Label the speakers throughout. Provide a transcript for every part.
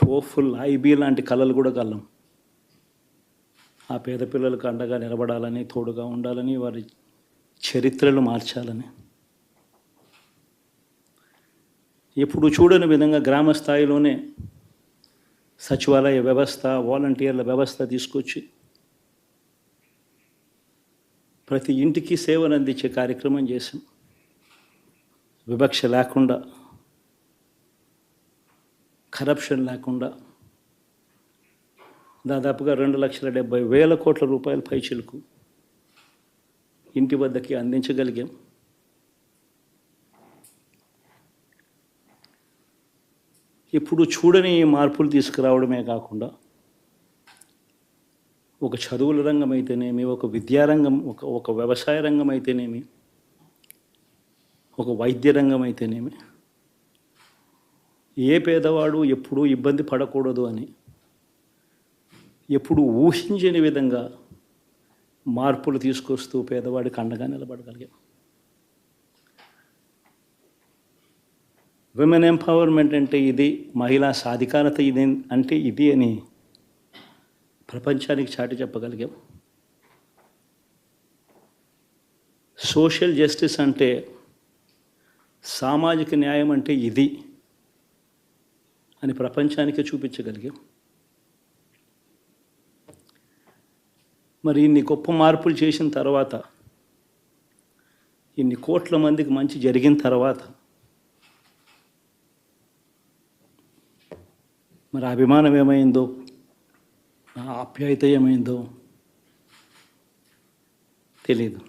Speaker 1: TOEFL IB లాంటి కళలు కూడా కళ్ళం ఆ పేద పిల్లలకు అండగా నిలబడాలని తోడుగా ఉండాలని వారి చరిత్రలు మార్చాలని. ఎప్పుడు చూడని విధంగా గ్రామ స్థాయిలోనే సచివాలయ వ్యవస్థ వాలంటీర్ల వ్యవస్థ తీసుకొచ్చి ప్రతి ఇంటికి సేవను అందించే కార్యక్రమం చేశాం. వివక్ష లేకుండా కరప్షన్ లేకుండా దాదాపుగా రెండు లక్షల డెబ్బై వేల కోట్ల రూపాయల పైచిలకు ఇంటి వద్దకి అందించగలిగాం. ఇప్పుడు చూడని మార్పులు తీసుకురావడమే కాకుండా ఒక చదువుల రంగం అయితేనేమి ఒక విద్యారంగం ఒక ఒక వ్యవసాయ రంగం అయితేనేమి ఒక వైద్య రంగం అయితేనేమి ఏ పేదవాడు ఎప్పుడూ ఇబ్బంది పడకూడదు అని ఎప్పుడు ఊహించని విధంగా మార్పులు తీసుకొస్తూ పేదవాడికి అండగా నిలబడగలిగాం. విమెన్ ఎంపవర్మెంట్ అంటే ఇది మహిళా సాధికారత ఇది అంటే ఇది అని ప్రపంచానికి చాటి చెప్పగలిగాం. సోషల్ జస్టిస్ అంటే సామాజిక న్యాయం అంటే ఇది. అని ప్రపంచానికే చూపించగలిగాం మరి ఇన్ని గొప్ప మార్పులు చేసిన తర్వాత ఇన్ని కోట్ల మందికి మంచి జరిగిన తర్వాత మరి అభిమానం ఏమైందో ఆప్యాయత ఏమైందో తెలీదు.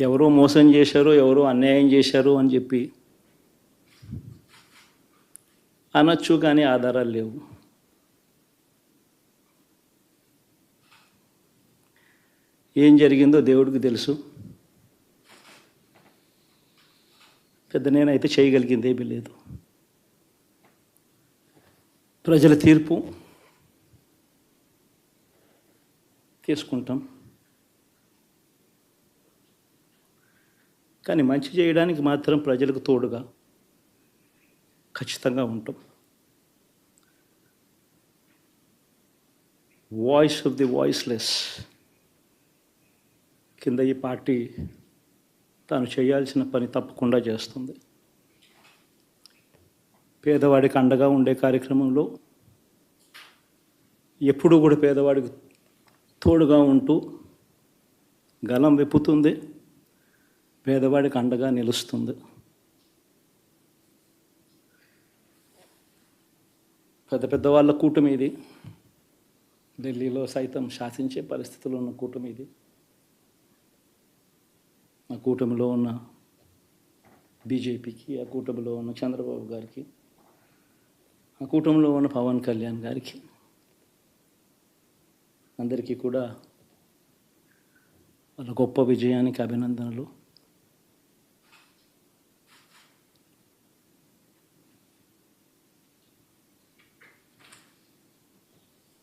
Speaker 1: ఎవరో మోసం చేశారు ఎవరో అన్యాయం చేశారు అని చెప్పి అనొచ్చు కానీ ఆధారాలు లేవు. ఏం జరిగిందో దేవుడికి తెలుసు. పెద్ద నేనైతే చేయగలిగింది ఏమీ లేదు. ప్రజల తీర్పు తీసుకుంటాం. కానీ మంచి చేయడానికి మాత్రం ప్రజలకు తోడుగా ఖచ్చితంగా ఉంటాం. వాయిస్ ఆఫ్ ది వాయిస్లెస్ కింద ఈ పార్టీ తాను చేయాల్సిన పని తప్పకుండా చేస్తుంది. పేదవాడికి అండగా ఉండే కార్యక్రమంలో ఎప్పుడూ కూడా పేదవాడికి తోడుగా ఉంటూ గలం వెప్పుతుంది. పేదవాడికి అండగా నిలుస్తుంది. పెద్ద పెద్ద వాళ్ళ కూటమి ఇది ఢిల్లీలో సైతం శాసించే పరిస్థితుల్లో ఉన్న కూటమి ఇది ఆ కూటమిలో ఉన్న బీజేపీకి ఆ కూటమిలో ఉన్న చంద్రబాబు గారికి ఆ కూటమిలో ఉన్న పవన్ కళ్యాణ్ గారికి అందరికీ కూడా వాళ్ళ గొప్ప విజయానికి అభినందనలు.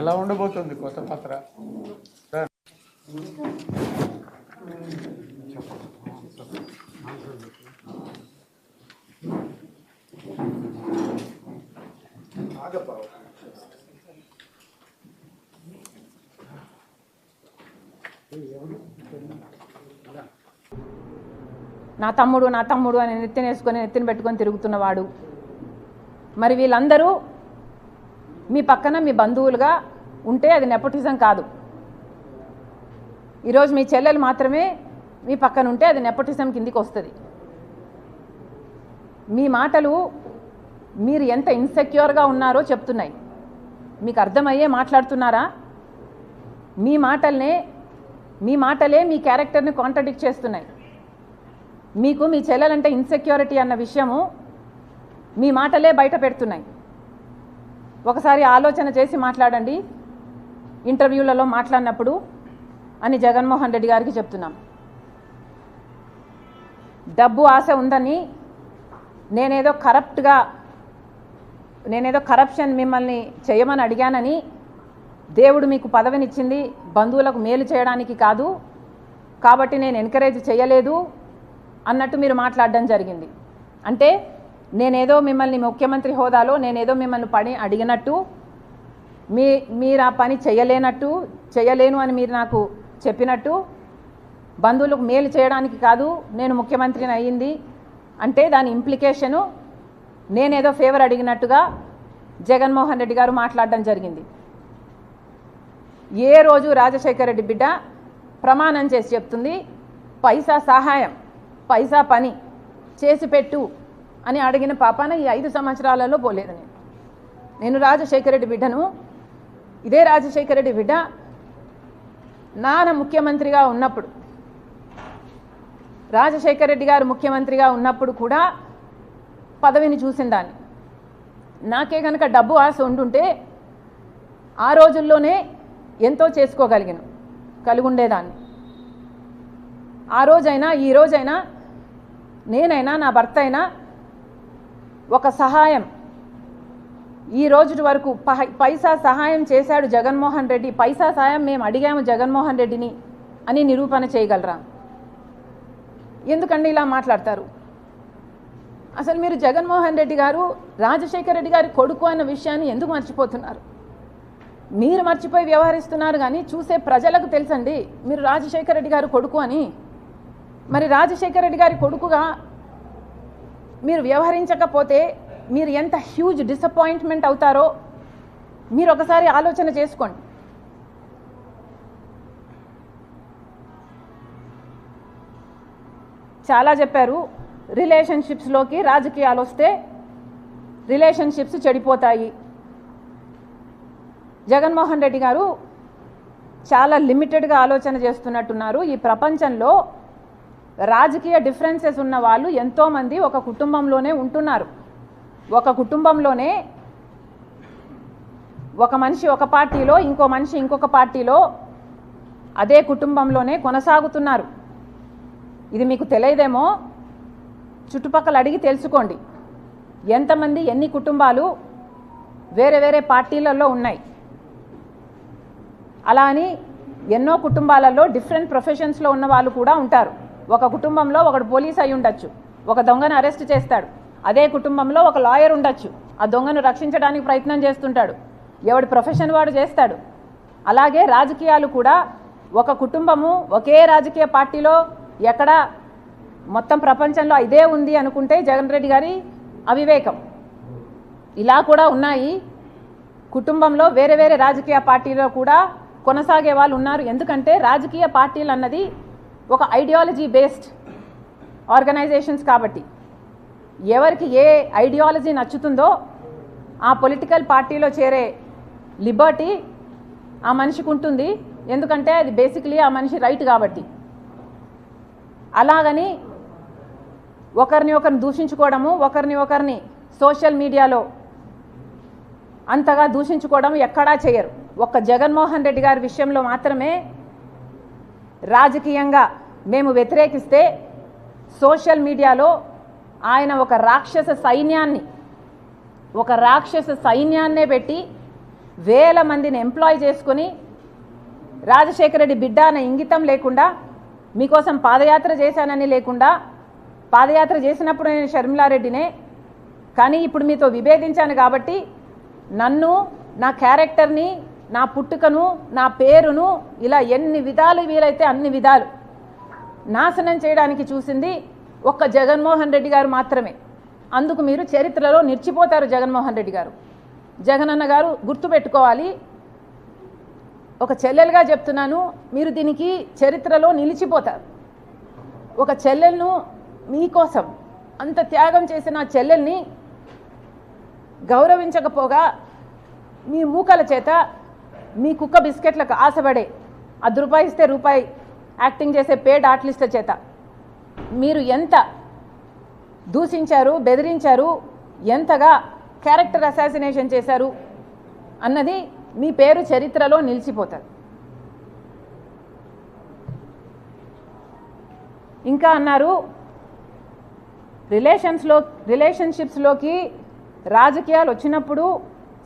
Speaker 2: ఎలా ఉండబోతుంది కొత్త పత్ర? సార్
Speaker 3: నా తమ్ముడు నా తమ్ముడు అని నెత్తిన వేసుకొని నెత్తిన పెట్టుకొని తిరుగుతున్నవాడు. మరి వీళ్ళందరూ మీ పక్కన మీ బంధువులుగా ఉంటే అది నెపోటిజం కాదు. ఈరోజు మీ చెల్లెలు మాత్రమే మీ పక్కన ఉంటే అది నెపోటిజం కిందికి వస్తుంది. మీ మాటలు మీరు ఎంత ఇన్సెక్యూర్గా ఉన్నారో చెప్తున్నాయి. మీకు అర్థమయ్యే మాట్లాడుతున్నారా? మీ మాటల్నే మీ మాటలే మీ క్యారెక్టర్ని కాంట్రడిక్ట్ చేస్తున్నాయి. మీకు మీ చెల్లెలంటే ఇన్సెక్యూరిటీ అన్న విషయము మీ మాటలే బయట పెడుతున్నాయి. ఒకసారి ఆలోచన చేసి మాట్లాడండి. ఇంటర్వ్యూలలో మాట్లాడినప్పుడు అని జగన్మోహన్ రెడ్డి గారికి చెప్తున్నాం. డబ్బు ఆశ ఉందని నేనేదో కరప్ట్గా నేనేదో కరప్షన్ మిమ్మల్ని చేయమని అడిగానని దేవుడు మీకు పదవినిచ్చింది బంధువులకు మేలు చేయడానికి కాదు కాబట్టి నేను ఎంకరేజ్ చేయలేదు అన్నట్టు మీరు మాట్లాడడం జరిగింది. అంటే నేనేదో మిమ్మల్ని ముఖ్యమంత్రి హోదాలో నేనేదో మిమ్మల్ని పని అడిగినట్టు మీ మీరు ఆ పని చేయలేనట్టు చేయలేను అని మీరు నాకు చెప్పినట్టు బంధువులకు మేలు చేయడానికి కాదు నేను ముఖ్యమంత్రిని అయ్యింది అంటే దాని ఇంప్లికేషను నేనేదో ఫేవర్ అడిగినట్టుగా జగన్మోహన్ రెడ్డి గారు మాట్లాడడం జరిగింది. ఏ రోజు రాజశేఖర రెడ్డి బిడ్డ ప్రమాణం చేసి చెప్తుంది పైసా సహాయం పైసా పని చేసి పెట్టు అని అడిగిన పాపాన ఈ ఐదు సంవత్సరాలలో పోలేదు నేను. నేను రాజశేఖర రెడ్డి బిడ్డను. ఇదే రాజశేఖర రెడ్డి బిడ్డ నాన్న ముఖ్యమంత్రిగా ఉన్నప్పుడు రాజశేఖర రెడ్డి గారు ముఖ్యమంత్రిగా ఉన్నప్పుడు కూడా పదవిని చూసిన దాన్ని. నాకే కనుక డబ్బు ఆశ ఉండుంటే ఆ రోజుల్లోనే ఎంతో చేసుకోగలిగాను కలుగుండేదాన్ని. ఆ రోజైనా ఈ రోజైనా నేనైనా నా భర్త అయినా ఒక సహాయం. ఈ రోజు వరకు పహ- పైసా సహాయం చేశాడు జగన్మోహన్ రెడ్డి. పైసా సహాయం మేము అడిగాము జగన్మోహన్ రెడ్డిని అని నిరూపణ చేయగలరా? ఎందుకండి ఇలా మాట్లాడతారు? అసలు మీరు జగన్మోహన్ రెడ్డి గారు రాజశేఖర రెడ్డి గారి కొడుకు అన్న విషయాన్ని ఎందుకు మర్చిపోతున్నారు? మీరు మర్చిపోయి వ్యవహరిస్తున్నారు కానీ చూసే ప్రజలకు తెలుసండి. మీరు రాజశేఖర రెడ్డి గారు కొడుకు అని. మరి రాజశేఖర రెడ్డి గారి కొడుకుగా మీరు వ్యవహరించకపోతే మీరు ఎంత హ్యూజ్ డిసప్పాయింట్మెంట్ అవుతారో మీరు ఒకసారి ఆలోచన చేసుకోండి. చాలా చెప్పారు రిలేషన్షిప్స్లోకి రాజకీయాలు వస్తే రిలేషన్షిప్స్ చెడిపోతాయి. జగన్మోహన్ రెడ్డి గారు చాలా లిమిటెడ్గా ఆలోచన చేస్తున్నట్టున్నారు. ఈ ప్రపంచంలో రాజకీయ డిఫరెన్సెస్ ఉన్న వాళ్ళు ఎంతోమంది ఒక కుటుంబంలోనే ఉంటున్నారు. ఒక కుటుంబంలోనే ఒక మనిషి ఒక పార్టీలో ఇంకో మనిషి ఇంకొక పార్టీలో అదే కుటుంబంలోనే కొనసాగుతున్నారు. ఇది మీకు తెలియదేమో? చుట్టుపక్కల అడిగి తెలుసుకోండి. ఎంతమంది ఎన్ని కుటుంబాలు వేరే వేరే పార్టీలలో ఉన్నాయి. అలా అని ఎన్నో కుటుంబాలలో డిఫరెంట్ ప్రొఫెషన్స్లో ఉన్న వాళ్ళు కూడా ఉంటారు. ఒక కుటుంబంలో ఒకడు పోలీస్ అయి ఉండొచ్చు. ఒక దొంగను అరెస్ట్ చేస్తాడు. అదే కుటుంబంలో ఒక లాయర్ ఉండొచ్చు. ఆ దొంగను రక్షించడానికి ప్రయత్నం చేస్తుంటాడు. ఎవడి ప్రొఫెషన్ వాడు చేస్తాడు. అలాగే రాజకీయాలు కూడా ఒక కుటుంబము ఒకే రాజకీయ పార్టీలో ఎక్కడ మొత్తం ప్రపంచంలో ఇదే ఉంది అనుకుంటే జగన్ రెడ్డి గారి అవివేకం. ఇలా కూడా ఉన్నాయి. కుటుంబంలో వేరే వేరే రాజకీయ పార్టీలో కూడా కొనసాగే వాళ్ళు ఉన్నారు. ఎందుకంటే రాజకీయ పార్టీలు అన్నది ఒక ఐడియాలజీ బేస్డ్ ఆర్గనైజేషన్స్ కాబట్టి. ఎవరికి ఏ ఐడియాలజీ నచ్చుతుందో ఆ పొలిటికల్ పార్టీలో చేరే లిబర్టీ ఆ మనిషికి ఉంటుంది. ఎందుకంటే అది బేసిక్లీ ఆ మనిషి రైట్ కాబట్టి. అలాగని ఒకరిని ఒకరిని దూషించుకోవడము ఒకరిని ఒకరిని సోషల్ మీడియాలో అంతగా దూషించుకోవడం ఎక్కడా చేయరు. ఒక్క జగన్మోహన్ రెడ్డి గారి విషయంలో మాత్రమే రాజకీయంగా మేము వ్యతిరేకిస్తే సోషల్ మీడియాలో ఆయన ఒక రాక్షస సైన్యాన్ని ఒక రాక్షస సైన్యాన్నే పెట్టి వేల మందిని ఎంప్లాయ్ చేసుకొని రాజశేఖర రెడ్డి బిడ్డ అనే ఇంగితం లేకుండా మీకోసం పాదయాత్ర చేశానని లేకుండా పాదయాత్ర చేసినప్పుడు నేను షర్మిలారెడ్డినే కానీ ఇప్పుడు మీతో విభేదించాను కాబట్టి నన్ను నా క్యారెక్టర్ని నా పుట్టుకను నా పేరును ఇలా ఎన్ని విధాలు వీలైతే అన్ని విధాలు నాశనం చేయడానికి చూసింది ఒక్క జగన్మోహన్ రెడ్డి గారు మాత్రమే. అందుకు మీరు చరిత్రలో నిలిచిపోతారు జగన్మోహన్ రెడ్డి గారు. జగనన్న గారు గుర్తుపెట్టుకోవాలి ఒక చెల్లెలుగా చెప్తున్నాను మీరు దీనికి చరిత్రలో నిలిచిపోతారు. ఒక చెల్లెలను మీకోసం అంత త్యాగం చేసిన చెల్లెల్ని గౌరవించకపోగా మీ మూకల చేత మీ కుక్క బిస్కెట్లకు ఆశపడే అది రూపాయి ఇస్తే రూపాయి యాక్టింగ్ చేసే పేడ్ ఆర్టిస్టుల చేత. మీరు ఎంత దూషించారు బెదిరించారు ఎంతగా క్యారెక్టర్ అసాసినేషన్ చేశారు అన్నది మీ పేరు చరిత్రలో నిలిచిపోతుంది ఇంకా అన్నారు రిలేషన్స్లో రిలేషన్షిప్స్లోకి రాజకీయాలు వచ్చినప్పుడు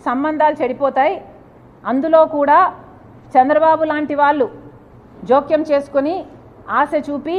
Speaker 3: సంబంధాలు చెడిపోతాయి. అందులో కూడా చంద్రబాబు లాంటి వాళ్ళు జోక్యం చేసుకొని ఆశ చూపి